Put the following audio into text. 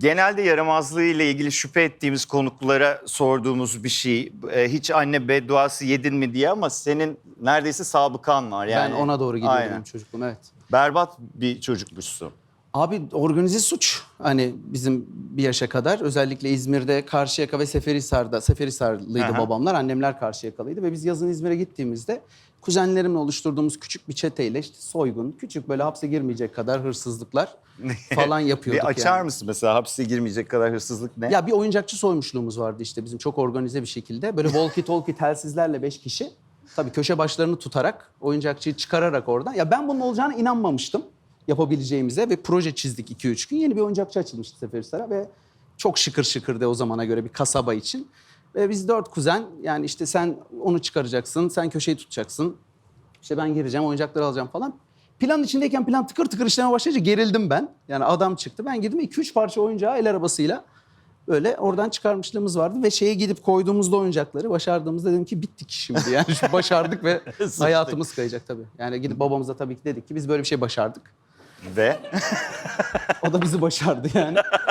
Genelde yaramazlığı ile ilgili şüphe ettiğimiz konuklara sorduğumuz bir şey. E, hiç anne bedduası yedin mi diye ama senin neredeyse sabıkan var. Yani, ben ona doğru gidiyorum Aynen. çocukluğum evet. Berbat bir çocukmuşsun. Abi organize suç hani bizim bir yaşa kadar özellikle İzmir'de Karşıyaka ve Seferihisar'da Seferihisarlıydı Aha. babamlar annemler Karşıyakalıydı ve biz yazın İzmir'e gittiğimizde kuzenlerimle oluşturduğumuz küçük bir çeteyle işte soygun küçük böyle hapse girmeyecek kadar hırsızlıklar falan yapıyorduk Bir açar yani. mısın mesela hapse girmeyecek kadar hırsızlık ne? Ya bir oyuncakçı soymuşluğumuz vardı işte bizim çok organize bir şekilde. Böyle walkie talkie telsizlerle beş kişi. Tabii köşe başlarını tutarak, oyuncakçıyı çıkararak oradan. Ya ben bunun olacağına inanmamıştım yapabileceğimize ve proje çizdik 2-3 gün. Yeni bir oyuncakçı açılmıştı Seferihisar'a ve çok şıkır şıkırdı o zamana göre bir kasaba için. Ve biz dört kuzen yani işte sen onu çıkaracaksın, sen köşeyi tutacaksın. İşte ben gireceğim, oyuncakları alacağım falan. Planın içindeyken plan tıkır tıkır işleme başlayınca gerildim ben. Yani adam çıktı. Ben girdim 2-3 parça oyuncağı el arabasıyla böyle oradan çıkarmışlığımız vardı. Ve şeye gidip koyduğumuzda oyuncakları başardığımızda dedim ki bittik şimdi. Yani şu başardık ve hayatımız kayacak tabii. Yani gidip babamıza tabii ki dedik ki biz böyle bir şey başardık. Ve O da bizi başardı yani.